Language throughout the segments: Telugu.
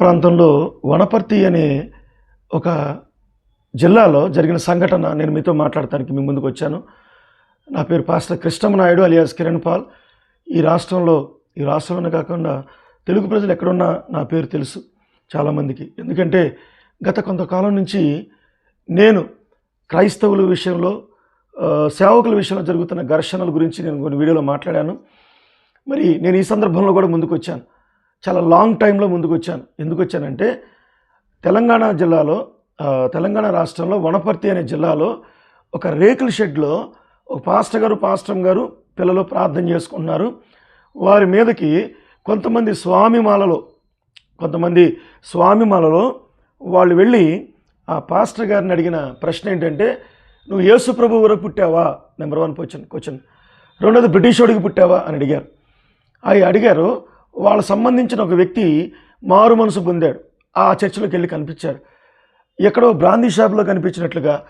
ప్రాంతంలో వనపర్తి అనే ఒక జిల్లాలో జరిగిన సంఘటన నేను మీతో మాట్లాడటానికి మీ ముందుకు వచ్చాను. నా పేరు pastor Krishnamanaidu alias Kiran Paul. ఈ రాష్ట్రంలో ఈ రాష్ట్రంలోనే కాకుండా తెలుగు ప్రజలు ఎక్కడున్నా నా పేరు తెలుసు చాలామందికి. ఎందుకంటే గత కొంతకాలం నుంచి నేను క్రైస్తవుల విషయంలో సేవకుల విషయంలో జరుగుతున్న ఘర్షణల గురించి నేను కొన్ని వీడియోలో మాట్లాడాను. మరి నేను ఈ సందర్భంలో కూడా ముందుకు వచ్చాను. చాలా లాంగ్ టైంలో ముందుకు వచ్చాను ఎందుకు వచ్చానంటే తెలంగాణ జిల్లాలో తెలంగాణ రాష్ట్రంలో వనపర్తి అనే జిల్లాలో ఒక రేకుల షెడ్లో ఒక పాస్టర్ గారు పాస్టర్ గారు పిల్లలు ప్రార్థన చేసుకుంటున్నారు. వారి మీదకి కొంతమంది స్వామిమాలలో కొంతమంది స్వామిమాలలో వాళ్ళు వెళ్ళి ఆ పాస్టర్ గారిని అడిగిన ప్రశ్న ఏంటంటే నువ్వు యేసు ప్రభు వరకు పుట్టావా? Number one question question. రెండోది బ్రిటిష్ వాడికి పుట్టావా? అని అడిగారు. అవి అడిగారు వాళ్ళ సంబంధించిన ఒక వ్యక్తి మారు మనసు పొందాడు. ఆ చర్చిలోకి వెళ్ళి కనిపించాడు. ఎక్కడో బ్రాందీ షాప్లో కనిపించినట్లుగా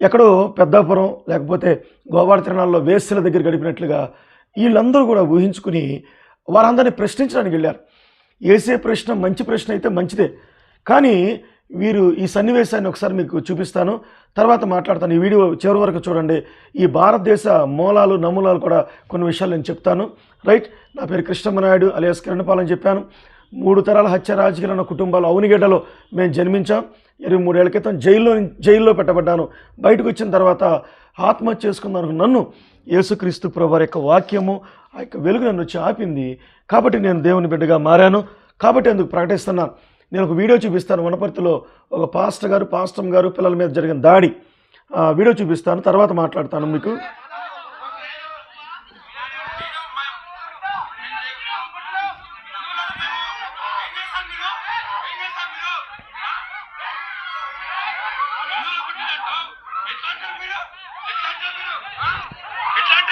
ఎక్కడో పెద్దాపురం లేకపోతే గోవాడ తిరణాల్లో వేస్యల దగ్గర గడిపినట్లుగా వీళ్ళందరూ కూడా ఊహించుకుని వారందరినీ ప్రశ్నించడానికి వెళ్ళారు. వేసే ప్రశ్న మంచి ప్రశ్న అయితే మంచిదే. కానీ వీరు ఈ సన్నివేశాన్ని ఒకసారి మీకు చూపిస్తాను. తర్వాత మాట్లాడతాను. ఈ వీడియో చివరి వరకు చూడండి. ఈ భారతదేశ మూలాలు నమూలాలు కూడా కొన్ని విషయాలు నేను చెప్తాను. రైట్? నా పేరు కృష్ణమనాయుడు అలియాస్ కిరణపాల్ అని చెప్పాను. మూడు తరాల హత్య రాజకీయాలు ఉన్న కుటుంబాలు అవునిగడ్డలో మేము జన్మించాం. ఇరవై మూడేళ్ళ క్రితం జైల్లో జైల్లో పెట్టబడ్డాను. బయటకు వచ్చిన తర్వాత ఆత్మహత్య చేసుకున్నాను నన్ను యేసుక్రీస్తు ప్రభు యొక్క వాక్యము ఆ యొక్క వెలుగు నన్ను వచ్చి ఆపింది. కాబట్టి నేను దేవుని బిడ్డగా మారాను. కాబట్టి అందుకు ప్రకటిస్తున్నాను నేను ఒక వీడియో చూపిస్తాను వనపర్తిలో ఒక పాస్టర్ గారు పాస్టమ్ గారు పిల్లల మీద జరిగిన దాడి. ఆ వీడియో చూపిస్తాను తర్వాత మాట్లాడతాను మీకు.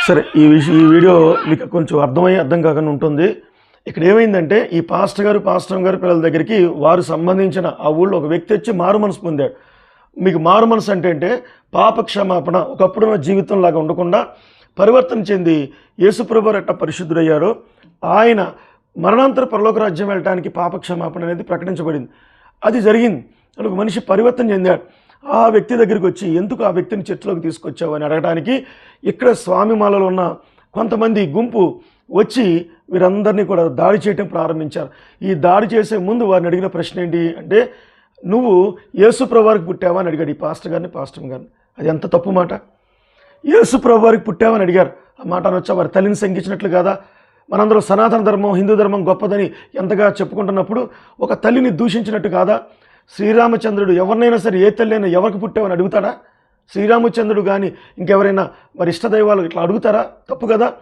సరే ఈ విషయం ఈ వీడియో మీకు కొంచెం అర్థమయ్యే అర్థం కాకుండా ఉంటుంది. ఇక్కడ ఏమైందంటే ఈ పాస్టర్ గారు పాస్టర్ గారు పిల్లల దగ్గరికి వారు సంబంధించిన ఆ ఊళ్ళో ఒక వ్యక్తి వచ్చి మారు మనసు పొందాడు. మీకు మారు మనసు అంటే అంటే పాప క్షమాపణ ఒకప్పుడున్న జీవితం లాగా ఉండకుండా పరివర్తన చెంది యేసుప్రభు ఎట్ట పరిశుద్ధుడయ్యాడో ఆయన మరణాంతర పరలోక రాజ్యం వెళ్ళటానికి పాప క్షమాపణ అనేది ప్రకటించబడింది. అది జరిగింది. ఒక మనిషి పరివర్తన చెందాడు. ఆ వ్యక్తి దగ్గరికి వచ్చి ఎందుకు ఆ వ్యక్తిని చర్చలోకి తీసుకొచ్చావు? అని అడగడానికి ఇక్కడ స్వామిమాలలో ఉన్న కొంతమంది గుంపు వచ్చి వీరందరినీ కూడా దాడి చేయటం ప్రారంభించారు. ఈ దాడి చేసే ముందు వారిని అడిగిన ప్రశ్న ఏంటి అంటే నువ్వు యేసుప్రవారికి పుట్టావా? అని అడిగాడు ఈ పాస్టర్ గారిని పాస్టర్ గారిని అది ఎంత తప్పు మాట. యేసుప్రవారికి పుట్టావని అడిగారు. ఆ మాట అనొచ్చా? వారి తల్లిని శంకించినట్లు కాదా? మనందరం సనాతన ధర్మం హిందూ ధర్మం గొప్పదని ఎంతగా చెప్పుకుంటున్నప్పుడు ఒక తల్లిని దూషించినట్టు కాదా? శ్రీరామచంద్రుడు ఎవరినైనా సరే ఏ తల్లి అయినా ఎవరికి పుట్టావని అడుగుతాడా? శ్రీరామచంద్రుడు కానీ ఇంకెవరైనా మరి ఇష్టదైవాలు ఇట్లా అడుగుతారా? తప్పు కదా?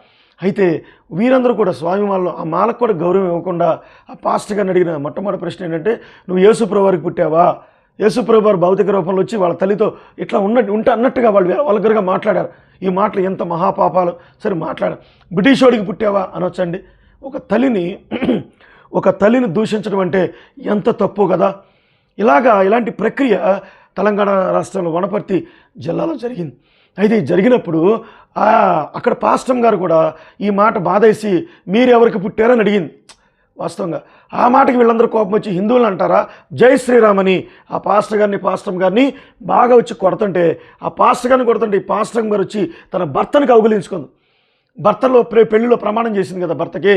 అయితే వీరందరూ కూడా స్వామి మాలలో ఆ మాలకు కూడా గౌరవం ఇవ్వకుండా ఆ పాస్ట్ గారిని అడిగిన మొట్టమొదటి ప్రశ్న ఏంటంటే నువ్వు యేసుప్రభు వారికి పుట్టావా? యేసుప్రభు వారు భౌతిక రూపంలో వచ్చి వాళ్ళ తల్లితో ఇట్లా ఉన్న ఉంటే అన్నట్టుగా వాళ్ళు వాళ్ళగరగా మాట్లాడారు. ఈ మాటలు ఎంత మహాపాపాలు. సరే మాట్లాడారు బ్రిటిష్ వాడికి పుట్టావా? అనొచ్చండి. ఒక తల్లిని ఒక తల్లిని దూషించడం అంటే ఎంత తప్పు కదా? ఇలాగా ఇలాంటి ప్రక్రియ తెలంగాణ రాష్ట్రంలో వనపర్తి జిల్లాలో జరిగింది. అయితే జరిగినప్పుడు అక్కడ పాస్టమ్ గారు కూడా ఈ మాట బాధేసి మీరు ఎవరికి పుట్టారని అడిగింది. వాస్తవంగా ఆ మాటకి వీళ్ళందరూ కోపం వచ్చి హిందువులు అంటారా? జై శ్రీరామ్ అని ఆ పాస్టర్ గారిని పాస్టమ్ గారిని బాగా వచ్చి కొడుతుంటే ఆ పాస్టర్ గారిని కొడుతుంటే ఈ పాస్టమ్ గారు వచ్చి తన భర్తను కౌగులించుకుంది. భర్తలో ప్రే పెళ్ళిలో ప్రమాణం చేసింది కదా భర్తకి.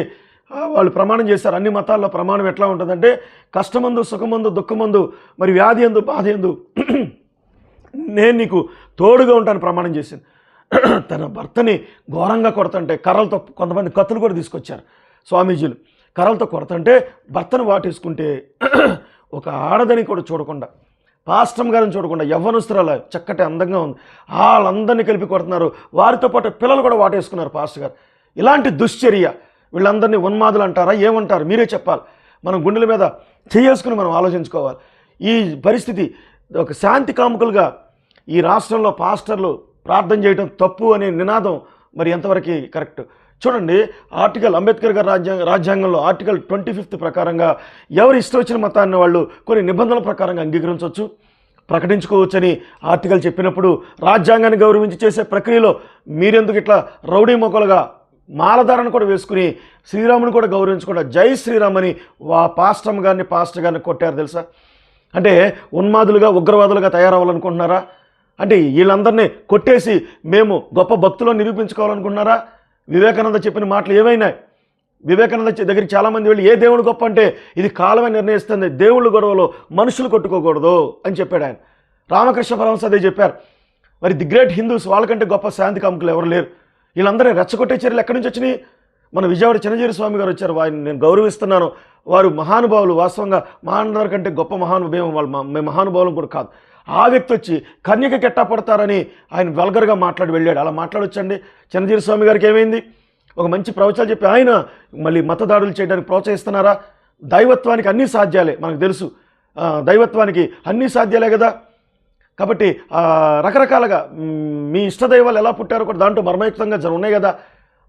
వాళ్ళు ప్రమాణం చేశారు. అన్ని మతాల్లో ప్రమాణం ఎట్లా ఉంటుందంటే కష్టమందు సుఖమందు దుఃఖమందు మరి వ్యాధి ఎందు బాధ ఎందు నేను నీకు తోడుగా ఉంటాను ప్రమాణం చేసింది తన భర్తని ఘోరంగా కొడతంటే కర్రలతో కొంతమంది కత్తులు కూడా తీసుకొచ్చారు స్వామీజీలు. కర్రలతో కొడతంటే భర్తను వాటేసుకుంటే ఒక ఆడదని కూడా చూడకుండా పాస్టమ్ గారిని చూడకుండా యవ్వనస్తురాల చక్కటి అందంగా ఉంది. వాళ్ళందరినీ కలిపి కొడుతున్నారు. వారితో పాటు పిల్లలు కూడా వాటేసుకున్నారు పాస్టర్ గారు. ఇలాంటి దుశ్చర్య వీళ్ళందరినీ ఉన్మాదులు అంటారా? ఏమంటారు? మీరే చెప్పాలి. మనం గుండెల మీద చేసుకుని మనం ఆలోచించుకోవాలి. ఈ పరిస్థితి ఒక శాంతి కాముకులుగా ఈ రాష్ట్రంలో పాస్టర్లు ప్రార్థన చేయడం తప్పు అనే నినాదం మరి ఎంతవరకు కరెక్ట్? చూడండి ఆర్టికల్ అంబేద్కర్ గారి రాజ్యాంగ రాజ్యాంగంలో ఆర్టికల్ ట్వంటీ ఫిఫ్త్ ప్రకారంగా ఎవరు ఇష్టం వచ్చిన మతాన్ని వాళ్ళు కొన్ని నిబంధనల ప్రకారంగా అంగీకరించవచ్చు ప్రకటించుకోవచ్చని ఆర్టికల్ చెప్పినప్పుడు రాజ్యాంగాన్ని గౌరవించి చేసే ప్రక్రియలో మీరెందుకు ఇట్లా రౌడీ మొక్కలుగా మాలధారణ కూడా వేసుకుని శ్రీరాముని కూడా గౌరవించకుండా జై శ్రీరామ్ అని వా పాస్టమ్ గారిని పాస్టర్ గారిని కొట్టారు తెలుసా? అంటే ఉన్మాదులుగా ఉగ్రవాదులుగా తయారవ్వాలనుకుంటున్నారా? అంటే వీళ్ళందరినీ కొట్టేసి మేము గొప్ప భక్తులు నిరూపించుకోవాలనుకుంటున్నారా? వివేకానంద చెప్పిన మాటలు ఏమైనా వివేకానంద దగ్గరికి చాలామంది వెళ్ళి ఏ దేవుడు గొప్ప అంటే ఇది కాలమే నిర్ణయిస్తుంది దేవుళ్ళు గొడవలో మనుషులు కొట్టుకోకూడదు అని చెప్పాడు ఆయన. రామకృష్ణ పరమస్ అదే చెప్పారు. మరి ది గ్రేట్ హిందూస్ వాళ్ళకంటే గొప్ప శాంతి కాముకులు ఎవరు లేరు. వీళ్ళందరూ రెచ్చగొట్టే చర్యలు ఎక్కడి నుంచి వచ్చినాయి? మన విజయవాడ చిరంజీవి స్వామి గారు వచ్చారు వారిని నేను గౌరవిస్తున్నాను. వారు మహానుభావులు వాస్తవంగా మహానుభావుల కంటే గొప్ప మహానుభావం వాళ్ళు మా- మేము మహానుభావులు కూడా కాదు. ఆ వ్యక్తి వచ్చి కన్యక కెట్టా పడతారని ఆయన వల్గర్గా మాట్లాడి వెళ్ళాడు. అలా మాట్లాడొచ్చండి. చిన్నజీరి స్వామి గారికి ఏమైంది? ఒక మంచి ప్రవచనాలు చెప్పి ఆయన మళ్ళీ మతదాడులు చేయడానికి ప్రోత్సహిస్తున్నారా? దైవత్వానికి అన్నీ సాధ్యాలే మనకు తెలుసు. దైవత్వానికి అన్నీ సాధ్యాలే కదా. కాబట్టి రకరకాలుగా మీ మీ ఇష్టదైవాలు ఎలా పుట్టారో కూడా దాంట్లో మర్మయుక్తంగా ఉన్నాయి కదా.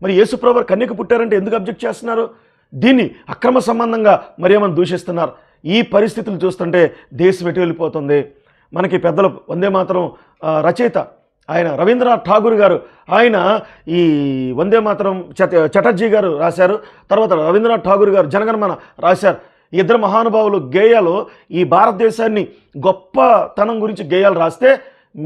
మరి యేసుప్రభు కన్యకు పుట్టారంటే ఎందుకు అబ్జెక్ట్ చేస్తున్నారు? దీన్ని అక్రమ సంబంధంగా మరేమని దూషిస్తున్నారు? ఈ పరిస్థితులు చూస్తుంటే దేశం ఎటు వెళ్ళిపోతుంది? మనకి పెద్దలు వందే మాత్రం రచయిత ఆయన రవీంద్రనాథ్ ఠాగూర్ గారు. ఆయన ఈ వందే మాత్రం చటర్జీ గారు రాశారు. తర్వాత రవీంద్రనాథ్ ఠాగూర్ గారు జనగణమన రాశారు. ఇద్దరు మహానుభావులు గేయాలు ఈ భారతదేశాన్ని గొప్పతనం గురించి గేయాలు రాస్తే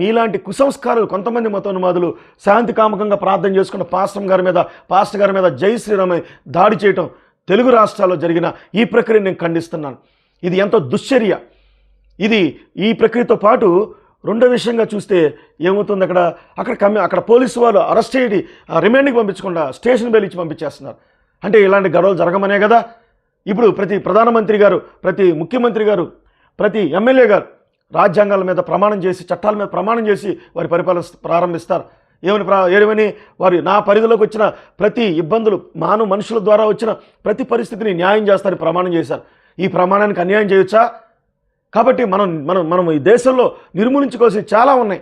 మీలాంటి కుసంస్కారాలు కొంతమంది మతోన్మాదులు శాంతి కామకంగా ప్రార్థన చేసుకున్న పాస్టర్ గారి మీద పాస్టర్ గారి మీద జై శ్రీరామై దాడి చేయటం తెలుగు రాష్ట్రాల్లో జరిగిన ఈ ప్రక్రియను నేను ఖండిస్తున్నాను. ఇది ఎంతో దుశ్చర్య. ఇది ఈ ప్రక్రియతో పాటు రెండో విషయంగా చూస్తే ఏమవుతుంది అక్కడ? అక్కడ కమ్మి అక్కడ పోలీసు వాళ్ళు అరెస్ట్ చేయండి రిమాండ్కి పంపించకుండా స్టేషన్ బెయిల్ ఇచ్చి పంపించేస్తున్నారు. అంటే ఇలాంటి గొడవలు జరగమనే కదా? ఇప్పుడు ప్రతి ప్రధానమంత్రి గారు ప్రతి ముఖ్యమంత్రి గారు ప్రతి ఎమ్మెల్యే గారు రాజ్యాంగాల మీద ప్రమాణం చేసి చట్టాల మీద ప్రమాణం చేసి వారి పరిపాలన ప్రారంభిస్తారు. ఏమని ప్రా ఏమని? వారి నా పరిధిలోకి వచ్చిన ప్రతి ఇబ్బందులు మానవ మనుషుల ద్వారా వచ్చిన ప్రతి పరిస్థితిని న్యాయం చేస్తారని ప్రమాణం చేశారు. ఈ ప్రమాణానికి అన్యాయం చేయొచ్చా? కాబట్టి మనం మనం మనం ఈ దేశంలో నిర్మూలించుకోవాల్సి చాలా ఉన్నాయి.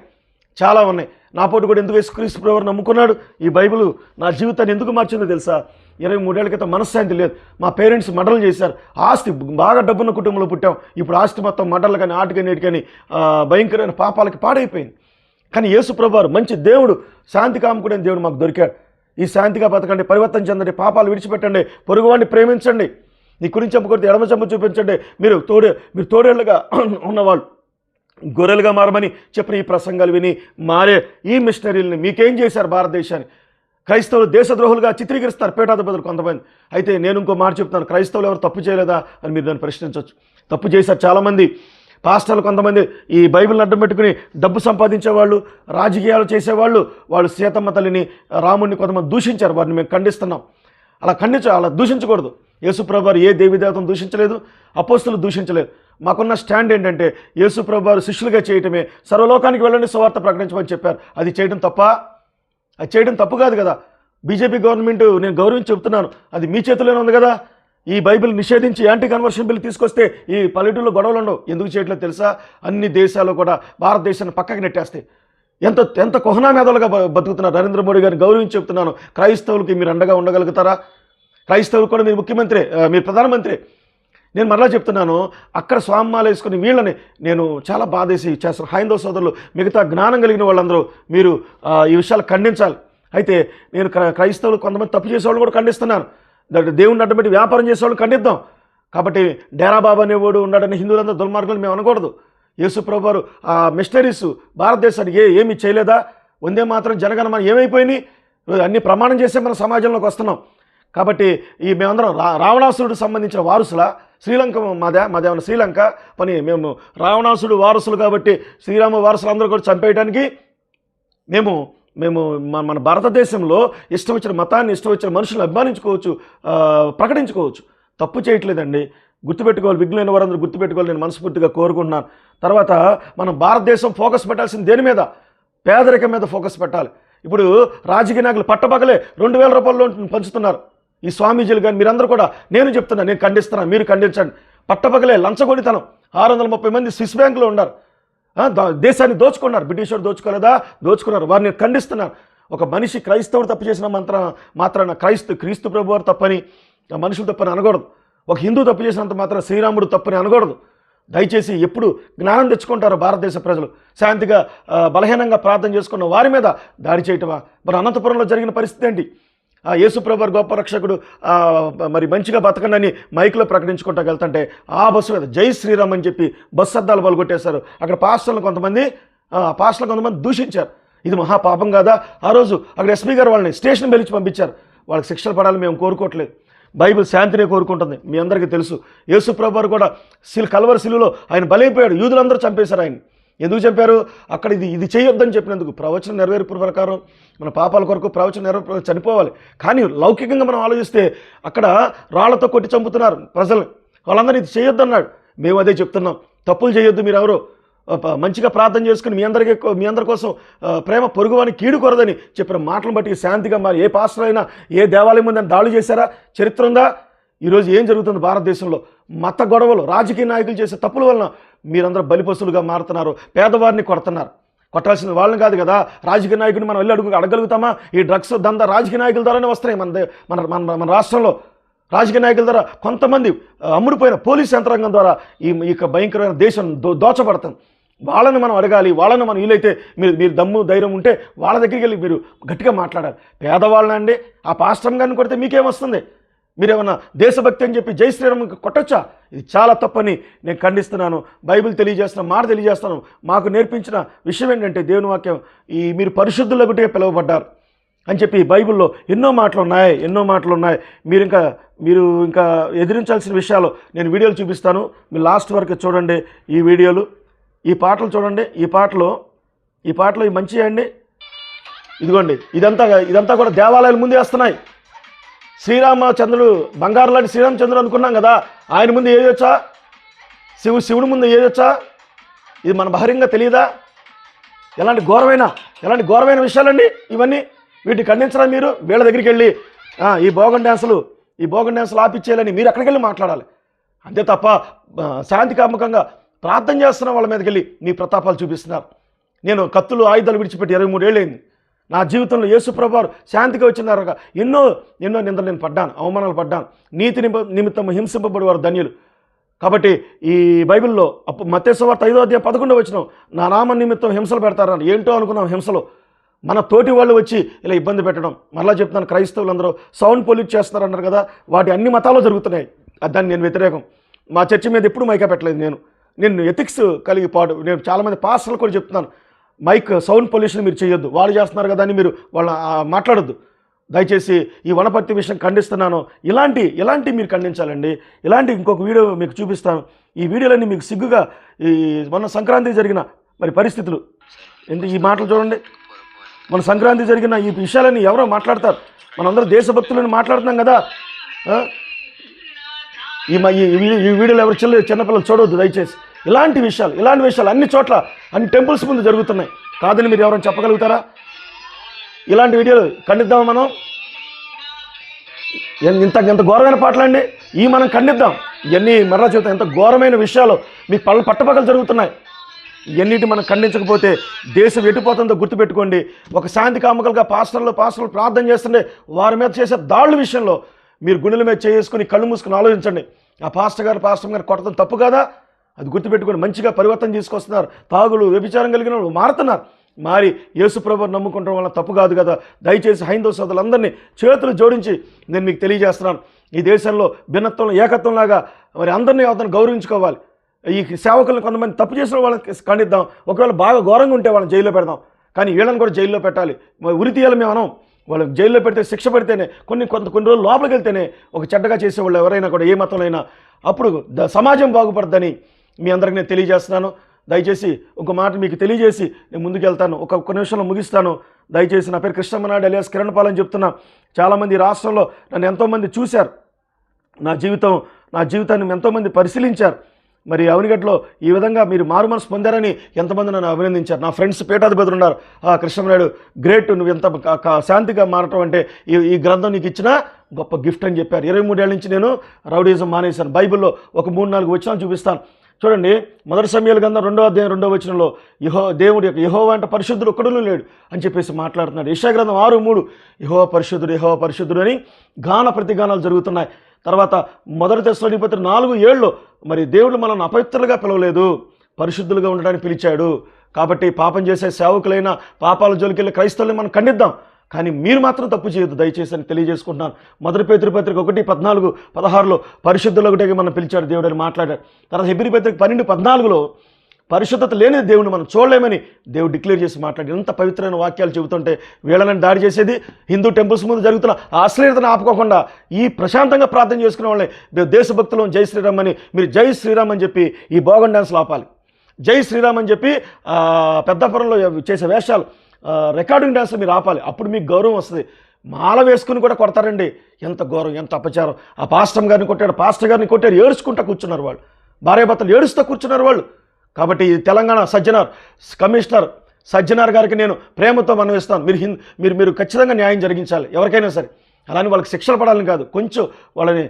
చాలా ఉన్నాయి. నా పోటు కూడా ఎందుకు యేసుక్రీస్తు ప్రభువారు నమ్ముకున్నాడు? ఈ బైబిల్ నా జీవితాన్ని ఎందుకు మార్చిందో తెలుసా? ఇరవై మూడేళ్ళ క్రితం మనశ్శాంతి లేదు. మా పేరెంట్స్ మడలు చేశారు. ఆస్తి బాగా డబ్బున్న కుటుంబంలో పుట్టాం. ఇప్పుడు ఆస్తి మొత్తం మడలు కానీ ఆటకు నీటి కానీ భయంకరమైన పాపాలకి పాడైపోయింది. కానీ యేసు ప్రభువారు మంచి దేవుడు శాంతి కాముకునే దేవుడు మాకు దొరికాడు. ఈ శాంతిగా బతకండి పరివర్తన చెందండి పాపాలు విడిచిపెట్టండి పొరుగువాడిని ప్రేమించండి. నీ గురించి చంపకూడదు ఎడమ చెంపు చూపించండి. మీరు తోడే మీరు తోడేళ్ళుగా ఉన్నవాళ్ళు. గొర్రెలుగా మారమని చెప్పిన ఈ ప్రసంగాలు విని మారే ఈ మిషనరీలని మీకేం చేశారు భారతదేశాన్ని? క్రైస్తవులు దేశద్రోహులుగా చిత్రీకరిస్తారు. పేటాధిపతులు కొంతమంది. అయితే నేను ఇంకో మాట చెప్తాను క్రైస్తవులు ఎవరు తప్పు చేయలేదా అని మీరు దాన్ని ప్రశ్నించవచ్చు తప్పు చేశారు చాలామంది. పాస్టర్లు కొంతమంది ఈ బైబిల్ని అడ్డం పెట్టుకుని డబ్బు సంపాదించేవాళ్ళు రాజకీయాలు చేసేవాళ్ళు వాళ్ళు సీతమ్మ తల్లిని రాముడిని కొంతమంది దూషించారు. వారిని మేము ఖండిస్తున్నాం. అలా ఖండించ అలా దూషించకూడదు. యేసుప్రభారు ఏ దేవిదేవతను దూషించలేదు అపోస్తులు దూషించలేదు. మాకున్న స్టాండ్ ఏంటంటే యేసుప్రభారు శిష్యులుగా చేయటమే సర్వలోకానికి వెళ్ళండి సువార్త ప్రకటించమని చెప్పారు. అది చేయడం తప్ప? అది చేయడం తప్పు కాదు కదా. బీజేపీ గవర్నమెంట్ నేను గౌరవించి చెబుతున్నాను అది మీ చేతిలోనే ఉంది కదా. ఈ బైబిల్ నిషేధించి యాంటీ కన్వర్షన్ బిల్ తీసుకొస్తే ఈ పల్లెటూరులో గొడవలు ఉండవు. ఎందుకు చేయట్లేదు తెలుసా? అన్ని దేశాలు కూడా భారతదేశాన్ని పక్కకి నెట్టేస్తాయి. ఎంత ఎంత కుహనా మేధాలుగా బతుకుతున్నారు. నరేంద్ర మోడీ గారిని గౌరవించి చెప్తున్నాను. క్రైస్తవులకి మీరు అండగా ఉండగలుగుతారా? క్రైస్తవులు కూడా మీరు ముఖ్యమంత్రి మీరు ప్రధానమంత్రి. నేను మరలా చెప్తున్నాను అక్కడ స్వామాలు వేసుకుని వీళ్ళని నేను చాలా బాధేసి చేస్తాను. హైందవ సోదరులు మిగతా జ్ఞానం కలిగిన వాళ్ళందరూ మీరు ఈ విషయాలు ఖండించాలి. అయితే నేను క్రైస్తవులు కొంతమంది తప్పు చేసేవాళ్ళు కూడా ఖండిస్తున్నాను. దాంట్లో దేవుడిని అడ్డబెట్టి వ్యాపారం చేసేవాళ్ళు ఖండిద్దాం. కాబట్టి డేరా బాబా అనేవాడు ఉన్నాడని హిందువులందరూ దుర్మార్గులు మేము అనకూడదు. యేసు వారు ఆ మిషనరీస్ భారతదేశానికి ఏ ఏమి చేయలేదా? ఉందే మాత్రం జనగణమన ఏమైపోయినాయి? అన్ని ప్రమాణం చేసే మన సమాజంలోకి వస్తున్నాం. కాబట్టి ఈ మేమందరం రా రావణాసురుడు సంబంధించిన వారసుల? శ్రీలంక మాదే మాదేమన్నా శ్రీలంక? పని మేము రావణాసుడు వారసులు కాబట్టి శ్రీరామ వారసులందరూ కూడా చంపేయడానికి మేము మేము మన మన భారతదేశంలో ఇష్టం వచ్చిన మతాన్ని ఇష్టం వచ్చిన మనుషులను అభిమానించుకోవచ్చు ప్రకటించుకోవచ్చు. తప్పు చేయట్లేదండి. గుర్తుపెట్టుకోవాలి విఘ్నులైన వారందరూ గుర్తుపెట్టుకోవాలి నేను మనస్ఫూర్తిగా కోరుకుంటున్నాను. తర్వాత మనం భారతదేశం ఫోకస్ పెట్టాల్సింది దేని మీద? పేదరికం మీద ఫోకస్ పెట్టాలి. ఇప్పుడు రాజకీయ నాయకులు పట్టపగలే రెండు వేల రూపాయల పంచుతున్నారు. ఈ స్వామీజీలు కానీ మీరందరూ కూడా నేను చెప్తున్నా నేను ఖండిస్తున్నాను మీరు ఖండించండి. పట్టపగలే లంచగొడితనం. ఆరు వందల ముప్పై మంది స్విస్ బ్యాంకులో ఉన్నారు. దేశాన్ని దోచుకున్నారు. బ్రిటిష్ వాడు దోచుకోలేదా? దోచుకున్నారు. వారిని ఖండిస్తున్నారు ఒక మనిషి క్రైస్తవుడు తప్పు చేసిన మంత్ర మాత్రాన క్రైస్తు క్రీస్తు ప్రభు వారు తప్పని ఆ మనుషులు తప్పని అనకూడదు. ఒక హిందూ తప్పు చేసినంత మాత్రం శ్రీరాముడు తప్పని అనకూడదు. దయచేసి ఎప్పుడు జ్ఞానం తెచ్చుకుంటారు భారతదేశ ప్రజలు. శాంతిగా బలహీనంగా ప్రార్థన చేసుకున్న వారి మీద దాడి చేయటమా? మరి అనంతపురంలో జరిగిన పరిస్థితి ఏంటి? ఆ యేసుప్రభు గొప్ప రక్షకుడు మరి మంచిగా బతకండి మైక్లో ప్రకటించుకుంటా వెళ్తుంటే ఆ బస్సు మీద జై శ్రీరామ్ అని చెప్పి బస్సు అద్దాలు పలుగొట్టేశారు. అక్కడ పాస్టర్లు కొంతమంది పాస్టర్లు కొంతమంది దూషించారు. ఇది మహాపాపం కాదా? ఆ రోజు అక్కడ ఎస్పీ గారు వాళ్ళని స్టేషన్ పిలిచి పంపించారు. వాళ్ళకి శిక్షలు పడాలని మేము కోరుకోవట్లేదు. బైబిల్ శాంతినే కోరుకుంటుంది. మీ అందరికీ తెలుసు. యేసుప్రభు కూడా సిల్ కలవరి శిలులో ఆయన బలైపోయాడు. యూదులందరూ చంపేశారు ఆయన ఎందుకు చెప్పారు? అక్కడ ఇది ఇది చేయొద్దని చెప్పినందుకు ప్రవచనం నెరవేర్పు ప్రకారం మన పాపాల కొరకు ప్రవచనం నెరవేర్పు చనిపోవాలి. కానీ లౌకికంగా మనం ఆలోచిస్తే అక్కడ రాళ్ళతో కొట్టి చంపుతున్నారు ప్రజలు. వాళ్ళందరూ ఇది చేయొద్దన్నాడు. మేము అదే చెప్తున్నాం. తప్పులు చేయొద్దు మీరు ఎవరు మంచిగా ప్రార్థన చేసుకుని మీ అందరికీ మీ అందరి కోసం ప్రేమ పొరుగువాని కీడుకొరదని చెప్పిన మాటలను బట్టి శాంతిగా మరి ఏ పాస్టర్ అయినా ఏ దేవాలయం ఉందని దాడులు చేశారా? చరిత్ర ఉందా? ఈరోజు ఏం జరుగుతుంది భారతదేశంలో? మత గొడవలు రాజకీయ నాయకులు చేసే తప్పుల వలన మీరందరూ బలిపశులుగా మారుతున్నారు పేదవారిని కొడుతున్నారు. కొట్టాల్సిన వాళ్ళని కాదు కదా రాజకీయ నాయకుడిని మనం వెళ్ళి అడుగు అడగలుగుతామా? ఈ డ్రగ్స్ దందా రాజకీయ నాయకుల ద్వారానే వస్తున్నాయి మన మన మన మన రాష్ట్రంలో. రాజకీయ నాయకుల ద్వారా కొంతమంది అమ్ముడిపోయిన పోలీస్ యంత్రాంగం ద్వారా ఈ ఈ యొక్క భయంకరమైన దేశం దో దోచబడతాం వాళ్ళని మనం అడగాలి వాళ్ళని మనం వీలైతే మీరు మీరు దమ్ము ధైర్యం ఉంటే వాళ్ళ దగ్గరికి వెళ్ళి మీరు గట్టిగా మాట్లాడాలి. పేదవాళ్ళని అండి ఆ పాస్టమ్ గారిని కొడితే మీకేమొస్తుంది మీరేమన్నా దేశభక్తి అని చెప్పి జై శ్రీరామ్ కొట్టొచ్చా? ఇది చాలా తప్పని నేను ఖండిస్తున్నాను. బైబిల్ తెలియజేస్తున్న మాట తెలియజేస్తాను మాకు నేర్పించిన విషయం ఏంటంటే దేవుని వాక్యం ఈ మీరు పరిశుద్ధుల గుటే పిలువబడ్డారు అని చెప్పి బైబిల్లో ఎన్నో మాటలు ఉన్నాయి ఎన్నో మాటలు ఉన్నాయి. మీరు ఇంకా మీరు ఇంకా ఎదిరించాల్సిన విషయాలు నేను వీడియోలు చూపిస్తాను. మీరు లాస్ట్ వరకు చూడండి ఈ వీడియోలు. ఈ పాటలు చూడండి. ఈ పాటలు ఈ పాటలు మంచివి మంచి అండి ఇదిగోండి ఇదంతా ఇదంతా కూడా దేవాలయాల ముందే వస్తున్నాయి. శ్రీరామచంద్రుడు బంగారు లాంటి శ్రీరామచంద్రుడు అనుకున్నాం కదా ఆయన ముందు ఏదొచ్చా శివు శివుడి ముందు ఏదొచ్చా ఇది మన బహిరంగ తెలియదా ఎలాంటి ఘోరమైన ఎలాంటి ఘోరమైన విషయాలండి ఇవన్నీ? వీటిని ఖండించరా మీరు? వీళ్ళ దగ్గరికి వెళ్ళి ఈ బోగన్ డ్యాన్సులు ఈ బోగన్ డ్యాన్సులు ఆపిచ్చేయాలని మీరు అక్కడికి వెళ్ళి మాట్లాడాలి. అంతే తప్ప ఆ, శాంతికామకంగా ప్రార్థన చేస్తున్న వాళ్ళ మీదకి వెళ్ళి మీ ప్రతాపాలు చూపిస్తున్నారు. నేను కత్తులు ఆయుధాలు విడిచిపెట్టి ఇరవై మూడేళ్ళైంది నా జీవితంలో యేసు ప్రభువారు శాంతిగా వచ్చినారుగా ఎన్నో ఎన్నో నిందలు నేను పడ్డాను అవమానాలు పడ్డాను. నీతి నిమిత్తం హింసింపబడి వారు ధన్యులు. కాబట్టి ఈ బైబిల్లో అప్పు మత్స్యవార్త ఐదో అధ్యాయం పదకొండు వచ్చిన నా నామ నిమిత్తం హింసలు పెడతారని ఏంటో అనుకున్నాం హింసలు. మన తోటి వాళ్ళు వచ్చి ఇలా ఇబ్బంది పెట్టడం. మరలా చెప్తున్నాను క్రైస్తవులు అందరూ సౌండ్ పొల్యూట్ చేస్తున్నారన్నారు కదా వాటి అన్ని మతాలు జరుగుతున్నాయి. అది దాన్ని నేను వ్యతిరేకం. మా చర్చి మీద ఎప్పుడు మైకా పెట్టలేదు నేను. నేను ఎథిక్స్ కలిగి పాడు. నేను చాలామంది పాస్టర్లు కూడా చెప్తున్నాను. మైక్ సౌండ్ పొల్యూషన్ మీరు చేయొద్దు. వాళ్ళు చేస్తున్నారు కదా అని మీరు వాళ్ళ మాట్లాడద్దు మాట్లాడొద్దు. దయచేసి ఈ వనపర్తి విషయం ఖండిస్తున్నాను. ఇలాంటి ఇలాంటి మీరు ఖండించాలండి. ఇలాంటి ఇంకొక వీడియో మీకు చూపిస్తాను. ఈ వీడియోలన్నీ మీకు సిగ్గుగా ఈ మొన్న సంక్రాంతి జరిగిన మరి పరిస్థితులు. ఎందుకు ఈ మాటలు చూడండి. మన సంక్రాంతి జరిగిన ఈ విషయాలన్నీ ఎవరో మాట్లాడతారు. మనందరూ దేశభక్తులని మాట్లాడుతున్నాం కదా. ఈ మ- ఈ వీడియోలు ఎవరు చిన్న చిన్నపిల్లలు చూడవద్దు దయచేసి. ఇలాంటి విషయాలు ఇలాంటి విషయాలు అన్ని చోట్ల అన్ని టెంపుల్స్ ముందు జరుగుతున్నాయి. కాదని మీరు ఎవరైనా చెప్పగలుగుతారా? ఇలాంటి వీడియోలు ఖండిద్దామా మనం? ఇంత ఇంత ఘోరమైన పాటలండి ఈ మనం ఖండిద్దాం. ఇవన్నీ మరలా చెబుతాం ఎంత ఘోరమైన విషయాలు మీకు పళ్ళ పట్టపగలు జరుగుతున్నాయి. ఇవన్నిటి మనం ఖండించకపోతే దేశం ఎటుపోతుందో గుర్తుపెట్టుకోండి. ఒక శాంతి కామకలుగా పాస్టర్లు పాస్టర్లు ప్రార్థన చేస్తుంటే వారి మీద చేసే దాడుల విషయంలో మీరు గుండెల మీద చేసుకుని కళ్ళు మూసుకుని ఆలోచించండి. ఆ పాస్టర్ గారు పాస్టర్ గారు కొట్టడం తప్పు కాదా? అది గుర్తుపెట్టుకొని మంచిగా పరివర్తన తీసుకొస్తున్నారు. తాగులు వ్యభిచారం కలిగిన వాళ్ళు మారుతున్నారు. మారి యేసుప్రభు నమ్ముకుంటాం వల్ల తప్పు కాదు కదా? దయచేసి హైందవ సోదరులందరినీ చేతులు జోడించి నేను మీకు తెలియజేస్తున్నాను. ఈ దేశంలో భిన్నత్వంలో ఏకత్వంలాగా మరి అందరినీ అతను గౌరవించుకోవాలి. ఈ సేవకులను కొంతమంది తప్పు చేసిన వాళ్ళని ఖండిద్దాం. ఒకవేళ బాగా ఘోరంగా ఉంటే వాళ్ళని జైల్లో పెడదాం. కానీ వీళ్ళని కూడా జైల్లో పెట్టాలి. ఉరి తీయాలి మేము అనం. వాళ్ళకి జైల్లో పెడితే శిక్ష పెడితేనే కొన్ని కొంత కొన్ని రోజులు లోపలికి వెళ్తేనే ఒక చెడ్డగా చేసేవాళ్ళు ఎవరైనా కూడా ఏ మతంలో అప్పుడు ద- సమాజం బాగుపడద్దని మీ అందరికి నేను తెలియజేస్తున్నాను. దయచేసి ఒక మాట మీకు తెలియజేసి నేను ముందుకు వెళ్తాను ఒక ఒక్క నిమిషంలో ముగిస్తాను. దయచేసి నా పేరు కృష్ణమనాయుడు అలియాస్ కిరణ్ పాల్ అని చెప్తున్నా. చాలామంది రాష్ట్రంలో నన్ను ఎంతోమంది చూశారు. నా జీవితం నా జీవితాన్ని ఎంతోమంది పరిశీలించారు. మరి అవనిగట్లో ఈ విధంగా మీరు మారు మనసు పొందారని ఎంతమంది నన్ను అభినందించారు. నా ఫ్రెండ్స్ పీఠాధిపతులు ఉన్నారు. ఆ కృష్ణమనాయుడు గ్రేట్ నువ్వు ఎంత శాంతిగా మారటం అంటే ఈ ఈ గ్రంథం నీకు ఇచ్చిన గొప్ప గిఫ్ట్ అని చెప్పారు. ఇరవై మూడేళ్ళ నుంచి నేను రౌడీజం మానేశాను. బైబిల్లో ఒక మూడు నాలుగు వచనాలు చూపిస్తాను. చూడండి మొదటి సమయాల గ్రంథం రెండో అధ్యాయం రెండో వచనంలో యహో దేవుడి యొక్క యహో అంటే పరిశుద్ధుడు ఒక్కడును లేడు అని చెప్పేసి మాట్లాడుతున్నాడు. యశాగ్రంథం ఆరు మూడు యహో పరిశుద్ధుడు యహో పరిశుద్ధుడు అని గాన ప్రతిగానాలు జరుగుతున్నాయి. తర్వాత మొదటి దశలోని పత్రి నాలుగు ఏళ్ళు. మరి దేవుడు మనల్ని అపవిత్రులుగా పిలవలేదు. పరిశుద్ధులుగా ఉండడానికి పిలిచాడు. కాబట్టి పాపం చేసే సేవకులైన పాపాల జోలికెళ్ళి క్రైస్తవుల్ని మనం ఖండిద్దాం. కానీ మీరు మాత్రం తప్పు చేయొద్దు. దయచేసి అని తెలియజేసుకుంటున్నాను. మొదటి పేతృపత్రిక ఒకటి పద్నాలుగు పదహారులో పరిశుద్ధులు ఒకటే మనం పిలిచాడు దేవుడు అని మాట్లాడాడు. తర్వాత హెబ్రి పత్రిక పన్నెండు పద్నాలుగులో పరిశుద్ధత లేని దేవుని మనం చూడలేమని దేవుడు డిక్లేర్ చేసి మాట్లాడి ఎంత పవిత్రమైన వాక్యాలు చెబుతుంటే వీళ్ళని దాడి చేసేది హిందూ టెంపుల్స్ ముందు జరుగుతున్న ఆ అశ్లీలతను ఆపుకోకుండా ఈ ప్రశాంతంగా ప్రార్థన చేసుకునే వాళ్ళని మేము దేశభక్తులు జై శ్రీరామ్ అని మీరు జై శ్రీరామ్ అని చెప్పి ఈ బోగన్ డ్యాన్స్లు ఆపాలి. జై శ్రీరామ్ అని చెప్పి పెద్దపురంలో చేసే వేషాలు రికార్డింగ్ డ్యాన్స్ మీరు ఆపాలి. అప్పుడు మీకు గౌరవం వస్తుంది. మాల వేసుకుని కూడా కొడతారండి. ఎంత గౌరవం ఎంత అపచారం. ఆ పాస్టమ్ గారిని కొట్టాడు పాస్టర్ గారిని కొట్టారు ఏడుచుకుంటా కూర్చున్నారు వాళ్ళు. భార్యాభర్తలు ఏడుస్తూ కూర్చున్నారు వాళ్ళు. కాబట్టి తెలంగాణ సజ్జనార్ కమిషనర్ సజ్జనార్ గారికి నేను ప్రేమతో మనవిస్తాను. మీరు హింద్ మీరు మీరు ఖచ్చితంగా న్యాయం జరిగించాలి. ఎవరికైనా సరే. అలానే వాళ్ళకి శిక్షలు పడాలని కాదు. కొంచెం వాళ్ళని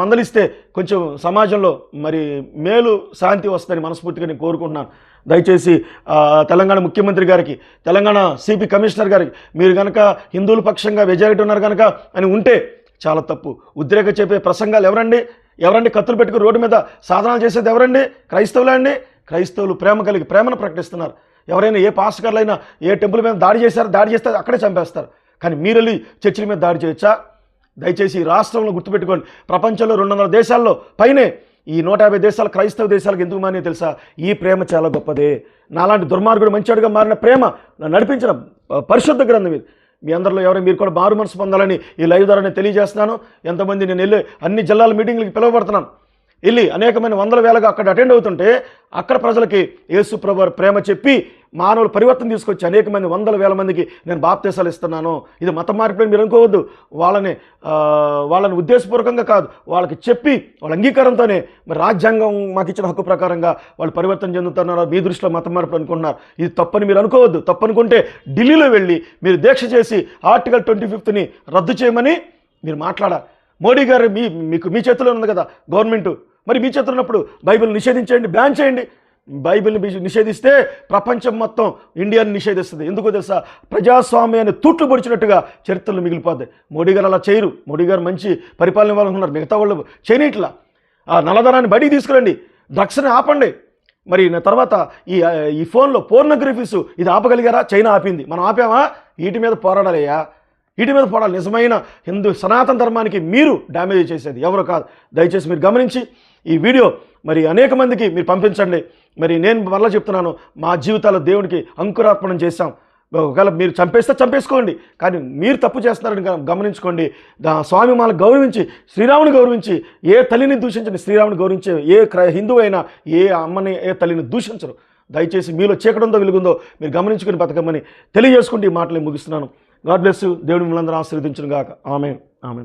మందలిస్తే కొంచెం సమాజంలో మరి మేలు శాంతి వస్తుందని మనస్ఫూర్తిగా నేను కోరుకుంటున్నాను. దయచేసి తెలంగాణ ముఖ్యమంత్రి గారికి తెలంగాణ సిపి కమిషనర్ గారికి మీరు కనుక హిందువుల పక్షంగా వెజారిటీ ఉన్నారు కనుక అని ఉంటే చాలా తప్పు. ఉద్రేక చెప్పే ప్రసంగాలు ఎవరండి? ఎవరండి కత్తులు పెట్టుకుని రోడ్డు మీద సాధనాలు చేసేది ఎవరండి? క్రైస్తవులండి? క్రైస్తవులు ప్రేమ కలిగి ప్రేమను ప్రకటిస్తున్నారు. ఎవరైనా ఏ పాస్టర్లైనా ఏ టెంపుల్ మీద దాడి చేశారో దాడి చేస్తే అక్కడే చంపేస్తారు. కానీ మీరు వెళ్ళి చర్చిల మీద దాడి చేయొచ్చా? దయచేసి ఈ రాష్ట్రంలో గుర్తుపెట్టుకోండి. ప్రపంచంలో రెండు వందల దేశాల్లో పైనే ఈ నూట యాభై దేశాలు క్రైస్తవ దేశాలకు ఎందుకు మానే తెలుసా? ఈ ప్రేమ చాలా గొప్పదే. నాలాంటి దుర్మార్గుడు మంచివాడిగా మారిన ప్రేమ నడిపించిన పరిశుద్ధ గ్రంథం ఇది. మీ అందరిలో ఎవరైనా మీరు కూడా మారు మనసు పొందాలని ఈ లైవ్ ద్వారా నేను తెలియజేస్తున్నాను. ఎంతమంది నేను వెళ్ళి అన్ని జిల్లాల మీటింగ్లకు పిలువబడుతున్నాను. వెళ్ళి అనేకమైన వందల వేలగా అక్కడ అటెండ్ అవుతుంటే అక్కడ ప్రజలకి యేసు ప్రభు ప్రేమ చెప్పి మానవులు పరివర్తన తీసుకొచ్చి అనేక మంది వందల వేల మందికి నేను బాప్తీసాలు ఇస్తున్నాను. ఇది మత మార్పిడి మీరు అనుకోవద్దు. వాళ్ళని వాళ్ళని ఉద్దేశపూర్వకంగా కాదు. వాళ్ళకి చెప్పి వాళ్ళ అంగీకారంతోనే మరి రాజ్యాంగం మాకు ఇచ్చిన హక్కు ప్రకారంగా వాళ్ళు పరివర్తన చెందుతున్నారు మీ దృష్టిలో మత మార్పు అనుకుంటున్నారు. ఇది తప్పని మీరు అనుకోవద్దు. తప్పనుకుంటే ఢిల్లీలో వెళ్ళి మీరు దీక్ష చేసి ఆర్టికల్ ట్వంటీ ఫిఫ్త్ని రద్దు చేయమని మీరు మాట్లాడాలి. మోడీ గారు మీ మీకు మీ చేతిలో ఉంది కదా గవర్నమెంట్. మరి మీ చేతిలో ఉన్నప్పుడు బైబిల్ నిషేధించండి బ్యాన్ చేయండి. బైబిల్ని నిషేధిస్తే ప్రపంచం మొత్తం ఇండియాని నిషేధిస్తుంది. ఎందుకో తెలుసా? ప్రజాస్వామ్యాన్ని తూట్లు పొడిచినట్టుగా చరిత్రలు మిగిలిపోద్ది. మోడీ గారు అలా చేయరు. మోడీ గారు మంచి పరిపాలన ఇవ్వాలనుకున్నారు మిగతా వాళ్ళు చేయనిట్లా ఆ నల్లధనాన్ని బయటికి తీసుకురండి. డ్రగ్స్ని ఆపండి. మరి నా తర్వాత ఈ ఈ ఫోన్లో పోర్నోగ్రఫీస్ ఇది ఆపగలిగారా? చైనా ఆపింది. మనం ఆపామా? వీటి మీద పోరాడాలయ్యా. వీటి మీద పోవడం నిజమైన హిందూ సనాతన ధర్మానికి మీరు డ్యామేజ్ చేసేది ఎవరు కాదు. దయచేసి మీరు గమనించి ఈ వీడియో మరి అనేక మందికి మీరు పంపించండి. మరి నేను మరలా చెప్తున్నాను మా జీవితాల్లో దేవునికి అంకురార్పణం చేశాం. ఒకవేళ మీరు చంపేస్తే చంపేసుకోండి కానీ మీరు తప్పు చేస్తున్నారని గమనించుకోండి. దా- స్వామి మాల గౌరవించి శ్రీరాముని గౌరవించి ఏ తల్లిని దూషించని శ్రీరాముని గౌరవించే ఏ క్రై హిందువు అయినా ఏ అమ్మని ఏ తల్లిని దూషించరు. దయచేసి మీలో చీకటుందో వెలుగుందో మీరు గమనించుకుని బతకమని తెలియజేసుకుంటూ ఈ మాటలు ముగిస్తున్నాను. గాడ్ బ్లెస్ దేవుడి మిమ్మల్ని అందరూ ఆశీర్వదించును గాక ఆమె ఆమె